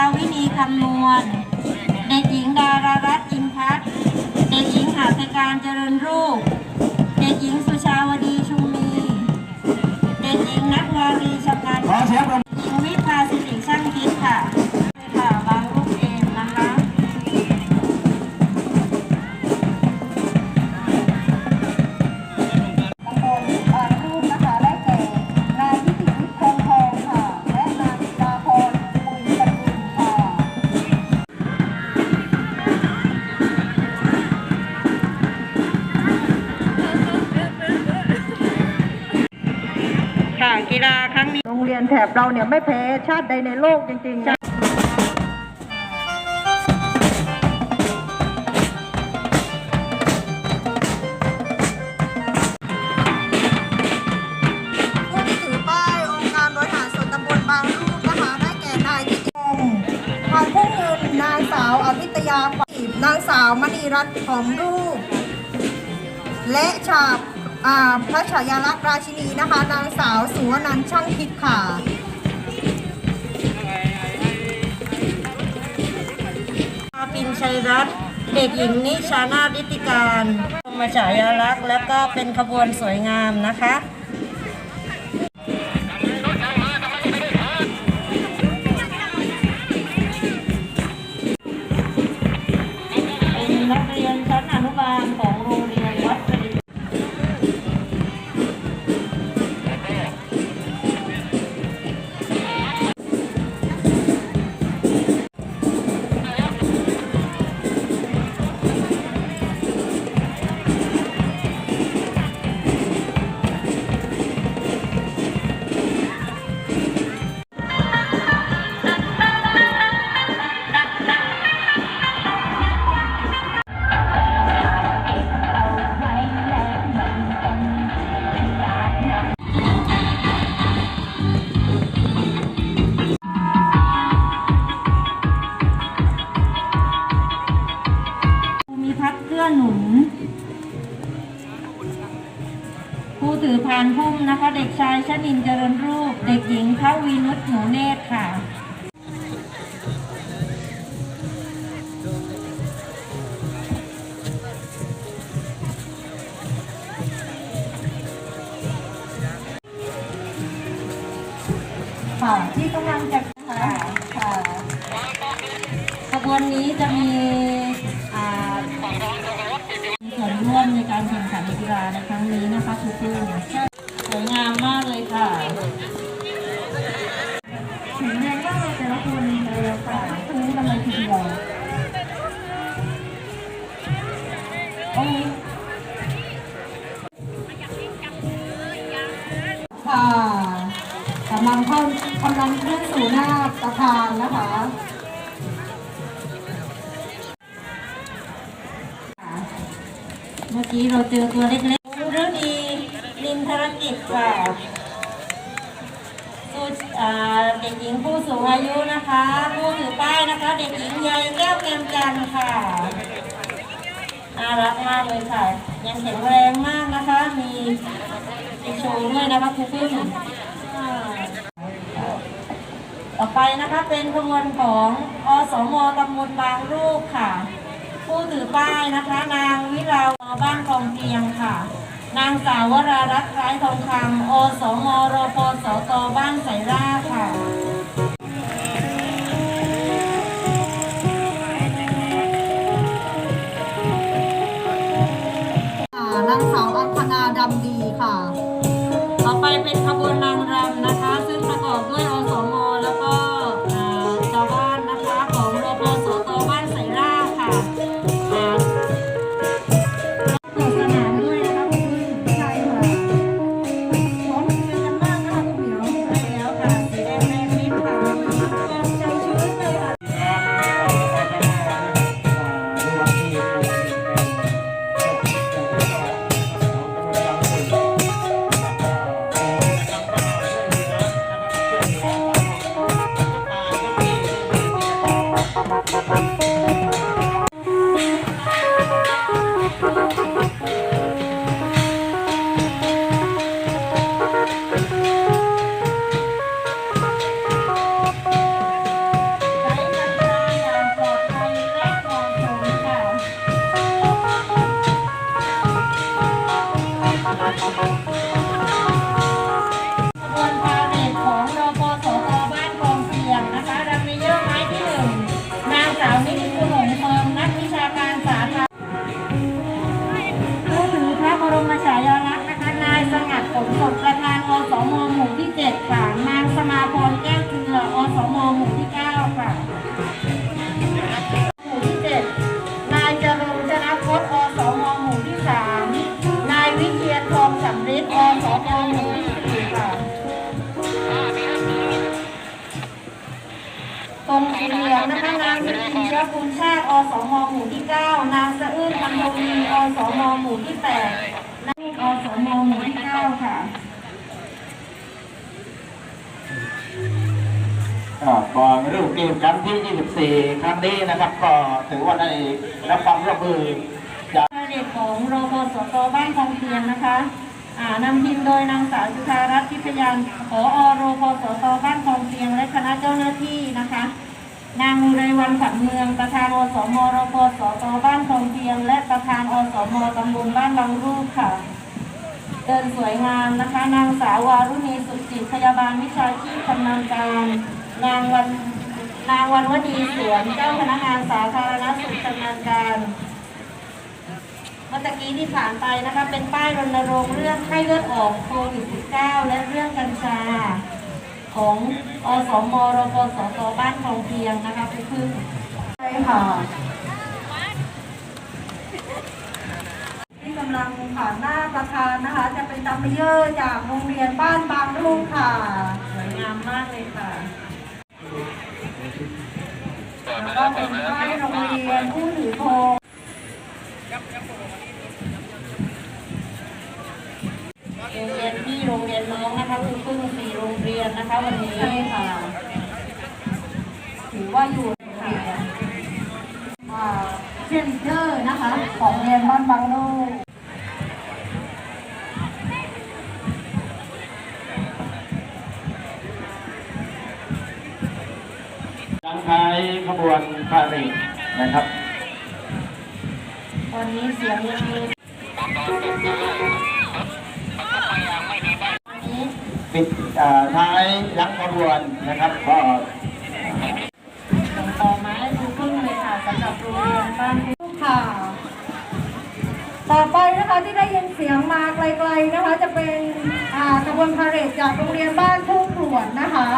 าวินีคำนวณ เด็กหญิงดารารัตน์อินพัฒน์เด็กหญิงหาสการเจริญรูปเด็กหญิงสุชาวดีชุมมี เด็กหญิงนักวารีชำนาญขอเสียงปรบมือหญิงวิภาสิริช่างคิดค่ะค่ะ ค่ะ กีฬาครั้งนี้ โรงเรียนแถบเราเนี่ยไม่แพ้ชาติใดในโลกจริงๆนะผู้ที่ถือป้ายองค์การบริหารส่วนตำบลบางรูปนะคะได้แก่นายกิ่งศ์พันพุ่งเงินนางสาวอภิตยาปีบนางสาวมณีรัตน์หอมรูป และฉาบ อ่าพระฉายาลักษณ์ราชินีนะคะ นางสาวสุวรรณันท์ช่างคิดค่ะ อาปินชัยรัตน์เด็กหญิงนิชานาดิติการธรรมฉายาลักษณ์แล้วก็เป็นขบวนสวยงามนะคะ ที่กำลัง เมื่อกี้เราเจอตัวเล็กๆฤดีลินธรกิจค่ะผู้เด็กหญิงผู้สูงอายุนะคะผู้ถือป้ายนะคะ เด็กหญิงใยแก้วเกมจันค่ะน่ารักมากเลยค่ะ ยังแข็งแรงมากนะคะ มีมีโชว์ด้วยนะคะครูพึ่งอ่าต่อไปนะคะเป็นขบวนของอสมตำบลบางรูปค่ะ ผู้ถือป้ายนะคะ นางวิราวบ้านกองเพียงค่ะ นางสาววรารัตน์คล้ายทองคำอสมรพสต ยบุญชาติอสมหมู่ที่ 9 นางสะอื้นพันธวีอสมหมู่ที่ 8นางอสมหมู่ที่ 9 ค่ะก็ก่อนรูปเกมครั้งที่ 24 ครั้งนี้นะครับ ก็ถือว่าได้รับความร่วมมือจากพระเดชของโรพสตบ้านคลองเทียนนะคะอ่านำทีมโดยนางสาวจุธารัตน์ทิพยานผอโรพสตบ้านคลองเทียนและคณะเจ้าหน้าที่นะคะ นางอุไรวันขวัญเมือง ประธานอสมรพสตบ้านคลองเทียนและประธานอสมตำบลบ้านบางรูปค่ะ เดินสวยงามนะคะ นางสาววารุณีสุจิตพยาบาลวิชาชีพชำนาญการ นางวันนางวันวดีสวนเจ้าพนักงานสาธารณสุขชำนาญการเมื่อกี้ที่ผ่านไปนะคะเป็นป้ายรณรงค์เรื่องไข้เลือดออกโควิด -19 และเรื่องกัญชา ของอสมรปสตบ้านคลองเพียงนะคะเพื่อนใช่ค่ะที่กำลังผ่านหน้าประธานนะคะ จะเป็นดัมเบเยอร์จากโรงเรียนบ้านบางรุ่งค่ะสวยงามมากเลยค่ะแล้วก็เป็นป้ายโรงเรียนผู้ถือธง เรียนที่โรงเรียนน้องนะคะคือเพิ่งสี่โรงเรียนนะคะวันนี้ใช่ค่ะถือว่าอยู่ค่ะอ่าเชียร์ลีดเดอร์นะคะของเรียนบ้านบางรุ่งดังท้ายขบวนพาเหรดนะครับ ตอนนี้เสียงยังมี ปิดท้ายหลังขบวนนะครับ ก็ต่อมาให้คุณพึ่งเลยค่ะสำหรับโรงเรียนบ้านพึ่งค่ะ ต่อไปนะคะที่ได้ยินเสียงมาไกลๆนะคะ จะเป็นขบวนพาเหรดจากโรงเรียนบ้านทุ่งกรวดนะคะ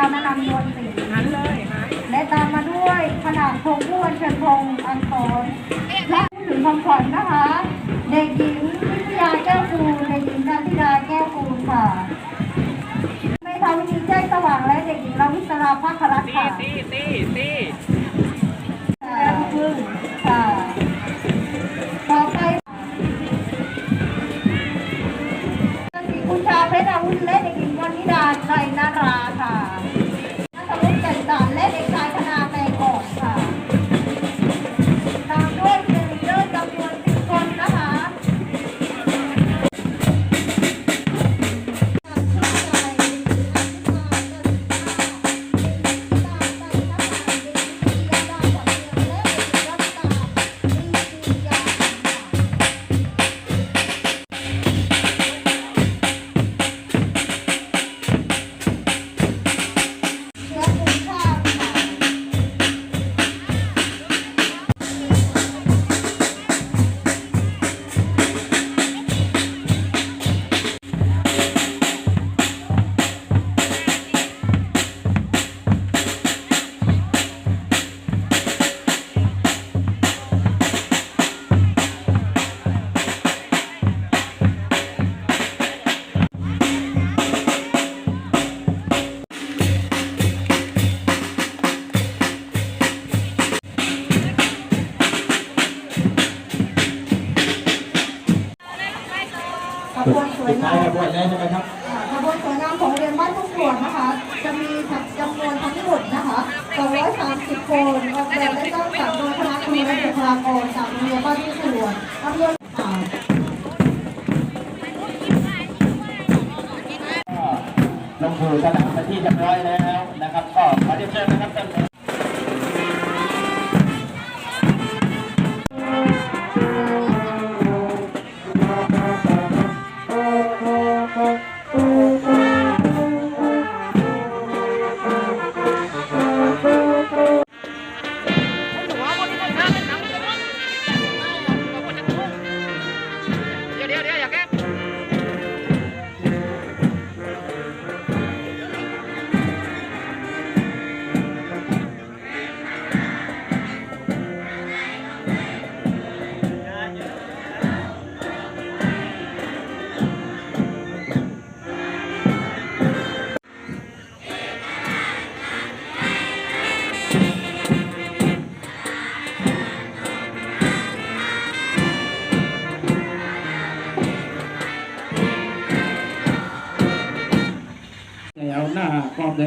ามานำนวนสีนั้นเลยและตามมาด้วยขนาดพงผู้อัญเชิญพงอังคอนและผู้ถึงคำขวัญนะคะ เด็กหญิงวิทยาแก้วคูเด็กหญิงนันทิดาแก้วคูค่ะไม่ทำวิธีแจ้งสว่างและเด็กหญิงราวิศราภาครัตน์ค่ะตีตีตีค่ะ ลงสู่สนามเป็นที่เรียบร้อยแล้วนะครับ ก็ขอเรียนเชิญนะครับท่าน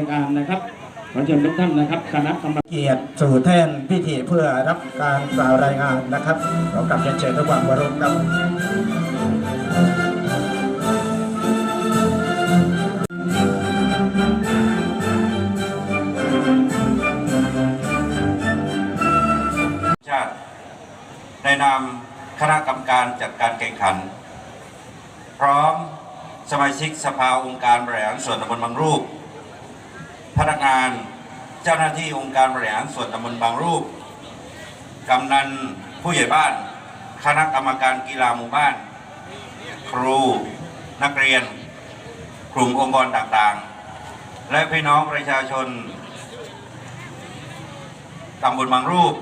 ากองรายการนะครับขอเชิญทุกท่านนะครับคณะกรรมการเกียรติสู่แท่นพิธีเพื่อรับการกล่าวรายงานนะครับขอกลับเรียนเชิญทุกความเคารพครับชาติในนามคณะกรรมการจัดการแข่งขัน พร้อมสมาชิกสภาองค์การบริหารส่วนตำบลบางรูป พนักงานเจ้าหน้าที่องค์การบริหารส่วนตำบลบางรูป กำนันผู้ใหญ่บ้าน คณะกรรมการกีฬาหมู่บ้าน ครู นักเรียน กลุ่มองค์กรต่างๆ และพี่น้องประชาชนตำบลบางรูป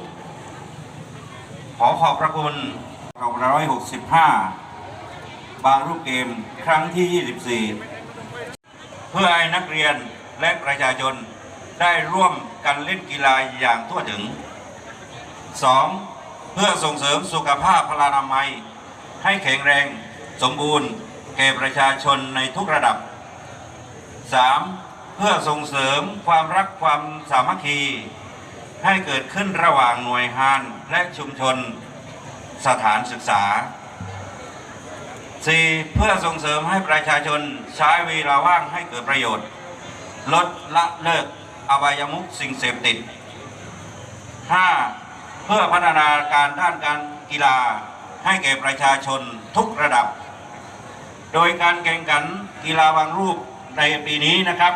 ขอขอบพระคุณ165 บางรูปเกมครั้งที่ 24 เพื่อให้นักเรียน และประชาชนได้ร่วมกันเล่นกีฬาอย่างทั่วถึง 2. เพื่อส่งเสริมสุขภาพพลานามัย ให้แข็งแรงสมบูรณ์ แก่ประชาชนในทุกระดับ 3. เพื่อส่งเสริมความรักความสามัคคี ให้เกิดขึ้นระหว่างหน่วยงานและชุมชนสถานศึกษา 4. เพื่อส่งเสริมให้ประชาชนใช้เวลาว่างให้เกิดประโยชน์ ลดละเลิกอบายมุขสิ่งเสพติด 5. เพื่อพัฒนาการด้านการกีฬาให้แก่ประชาชนทุกระดับ โดยการแข่งขันกีฬาบางรูปในปีนี้นะครับ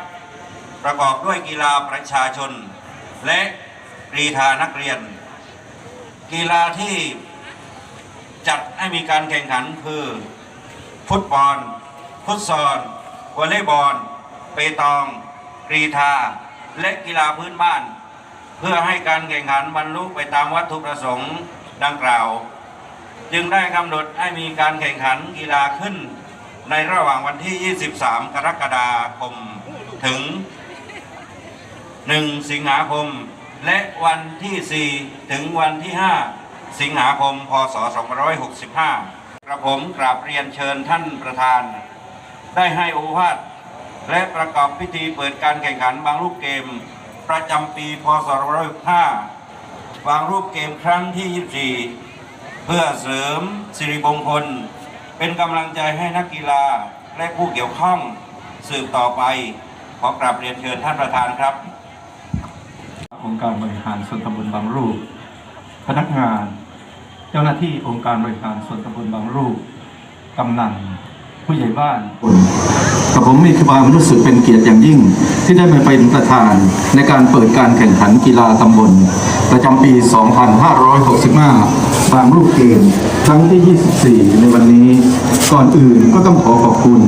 ประกอบด้วยกีฬาประชาชน และกรีธานักเรียน กีฬาที่จัดให้มีการแข่งขันคือ ฟุตบอล ฟุตซอลวอลเลย์บอล เปตอง กรีธาและกีฬาพื้นบ้าน เพื่อให้การแข่งขันบรรลุไปตามวัตถุประสงค์ดังกล่าว จึงได้กำหนดให้มีการแข่งขันกีฬาขึ้น ในระหว่างวันที่ 23 กรกฎาคมถึง 1 สิงหาคม และวันที่ 4 ถึงวันที่ 5 สิงหาคม พศ 2565 กระผมกราบเรียนเชิญท่านประธาน ได้ให้โอวาท และประกอบพิธีเปิดการแข่งขันบางรูปเกม ประจำปีพศ2565บางรูปเกมครั้งที่ 24 เพื่อเสริมสิริมงคล เป็นกำลังใจให้นักกีฬาและผู้เกี่ยวข้องสืบต่อไป ขอกราบเรียนเชิญท่านประธานครับองค์การบริหารส่วนตำบลบางรูป พนักงาน เจ้าหน้าที่องค์การบริหารส่วนตำบลบางรูปกำนันผู้ใหญ่บ้าน กับผมมีความรู้สึกเป็นเกียรติอย่างยิ่ง ที่ได้มาเป็นประธานในการเปิดการแข่งขันกีฬาตำบล ประจำปี 2565 บางรูปเกม ครั้งที่ 24 ในวันนี้ ก่อนอื่นก็ต้องขอขอบคุณ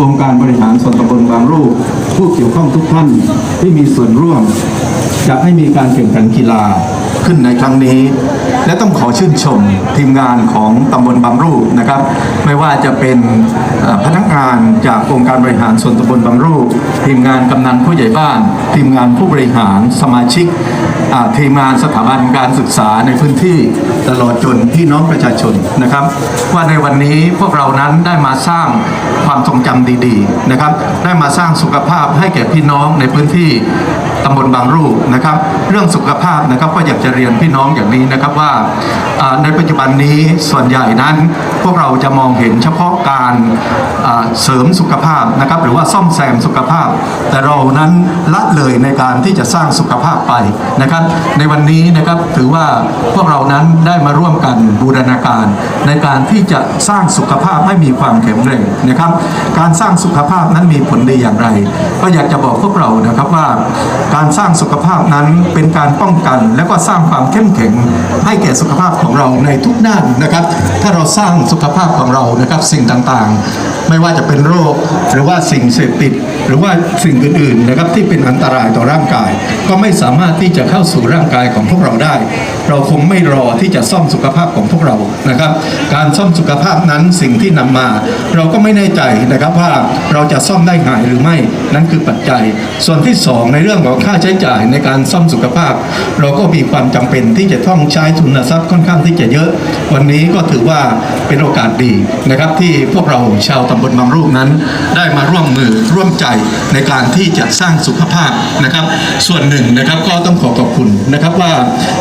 องค์การบริหารส่วนตำบลบางรูปผู้เกี่ยวข้องทุกท่านที่มีส่วนร่วมจะให้มีการแข่งขันกีฬาขึ้นในครั้งนี้ และต้องขอชื่นชมทีมงานของตำบลบางรูปนะครับ ไม่ว่าจะเป็นพนักงานจากองค์การบริหารส่วนตำบลบางรูปทีมงานกำนันผู้ใหญ่บ้าน ทีมงานผู้บริหารสมาชิกทีมงานสถาบันการศึกษาในพื้นที่ตลอดจนพี่น้องประชาชนนะครับ ว่าในวันนี้พวกเรานั้นได้มาสร้างความทรงจำดีๆนะครับ ได้มาสร้างสุขภาพให้แก่พี่น้องในพื้นที่ ตำบลบางรูปนะครับ เรื่องสุขภาพนะครับก็อยากจะเรียนพี่น้องอย่างนี้นะครับว่าในปัจจุบันนี้ส่วนใหญ่นั้น พวกเราจะมองเห็นเฉพาะการเสริมสุขภาพนะครับ หรือว่าซ่อมแซมสุขภาพ แต่เรานั้นละเลยในการที่จะสร้างสุขภาพไปนะครับ ในวันนี้นะครับถือว่าพวกเรานั้นได้มาร่วมกันบูรณาการ ในการที่จะสร้างสุขภาพให้มีความแข็งแรงนะครับ การสร้างสุขภาพนั้นมีผลดีอย่างไร ก็อยากจะบอกพวกเรานะครับว่าการสร้างสุขภาพนั้นเป็นการป้องกัน และก็สร้างความเข้มแข็งให้แก่สุขภาพของเราในทุกด้านนะครับ ถ้าเราสร้างสุขภาพของเรานะครับสิ่งต่างๆ ไม่ว่าจะเป็นโรค หรือว่าสิ่งเสพติด หรือว่าสิ่งอื่นๆนะครับที่เป็นอันตรายต่อร่างกาย ก็ไม่สามารถที่จะเข้าสู่ร่างกายของพวกเราได้ เราคงไม่รอที่จะซ่อมสุขภาพของพวกเรานะครับ การซ่อมสุขภาพนั้นสิ่งที่นำมา เราก็ไม่แน่ใจนะครับว่าเราจะซ่อมได้หายหรือไม่นั่นคือปัจจัย ส่วนที่สองในเรื่องของค่าใช้จ่ายในการซ่อมสุขภาพ เราก็มีความจำเป็นที่จะต้องใช้ทุนทรัพย์ค่อนข้างที่จะเยอะ วันนี้ก็ถือว่าเป็นโอกาสดีนะครับ ที่พวกเราชาวตำบลบางรูปนั้น ได้มาร่วมมือร่วมใจในการที่จะสร้างสุขภาพนะครับ ส่วนหนึ่งนะครับก็ต้องขอขอบคุณนะครับว่า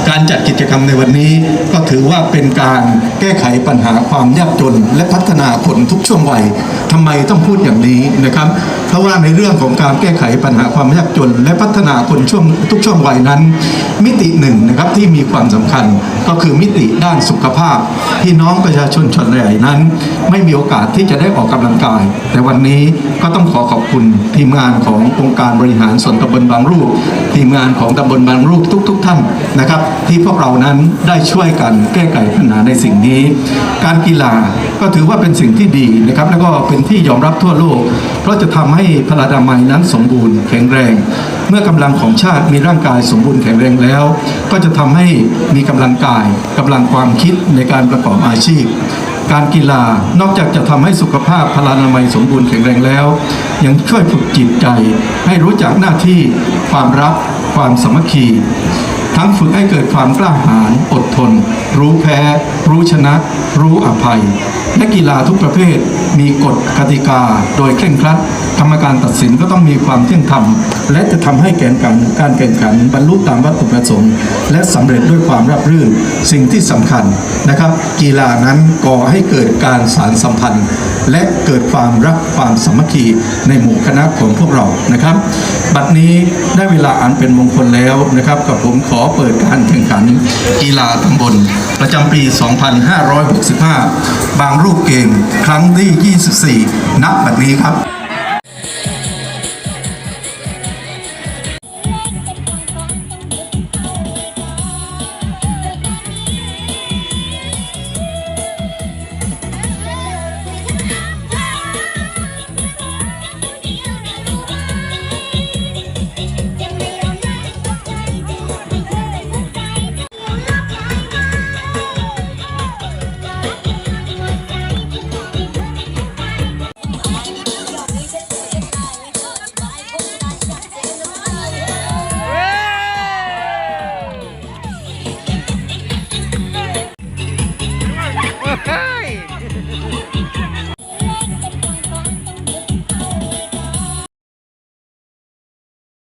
การจัดกิจกรรมในวันนี้ก็ถือว่าเป็นการแก้ไขปัญหาความยากจน และพัฒนาคนทุกช่วงวัยทำไมต้องพูดอย่างนี้นะครับ เพราะว่าในเรื่องของการแก้ไขปัญหาความยากจน และพัฒนาาคนช่วงทุกช่วงวัยนั้น มิติหนึ่งนะครับที่มีความสำคัญก็คือมิติด้านสุขภาพพี่น้องประชาชนชนใหญ่นั้น ไม่มีโอกาสที่จะได้ออกกำลังกาย แต่วันนี้ก็ต้องขอขอบคุณทีมงานขององค์การบริหารส่วนตำบลบางรูป ทีมงานของตำบลบางรูปทุกๆท่านนะครับ ที่พวกเรานั้นได้ช่วยกันแก้ไขปัญหาในสิ่งนี้ การกีฬาก็ถือว่าเป็นสิ่งที่ดีนะครับ แล้วก็เป็นที่ยอมรับทั่วโลก เพราะจะทำให้พลานามัยนั้นสมบูรณ์แข็งแรงเมื่อกำลังของชาติมีร่างกายสมบูรณ์แข็งแรงแล้ว ก็จะทำให้มีกำลังกายกำลังความคิดในการประกอบอาชีพ การกีฬานอกจากจะทำให้สุขภาพพลานามัยสมบูรณ์แข็งแรงแล้ว ยังช่วยฝึกจิตใจ ให้รู้จักหน้าที่ความรักความสามัคคีทั้งฝึกให้เกิดความกล้าหาญอดทน รู้แพ้ รู้ชนะ รู้อภัย และกีฬาทุกประเภทมีกฎกติกาโดยเคร่งครัดกรรมการตัดสินก็ต้องมีความเที่ยงธรรม และจะทำให้แกนการการแข่งขันบรรลุตามวัตถุประสงค์ และสำเร็จด้วยความราบรื่นสิ่งที่สำคัญนะครับ กีฬานั้นก่อให้เกิดการสารสัมพันธ์ และเกิดความรักความสามัคคีในหมู่คณะของพวกเรานะครับ บัดนี้ได้เวลาอันเป็นมงคลแล้วนะครับกับผมขอเปิดการแข่งขัน กีฬาตำบล ประจำปี 2565 บางรูปเกมครั้งที่ 24 นับบัดนี้ครับ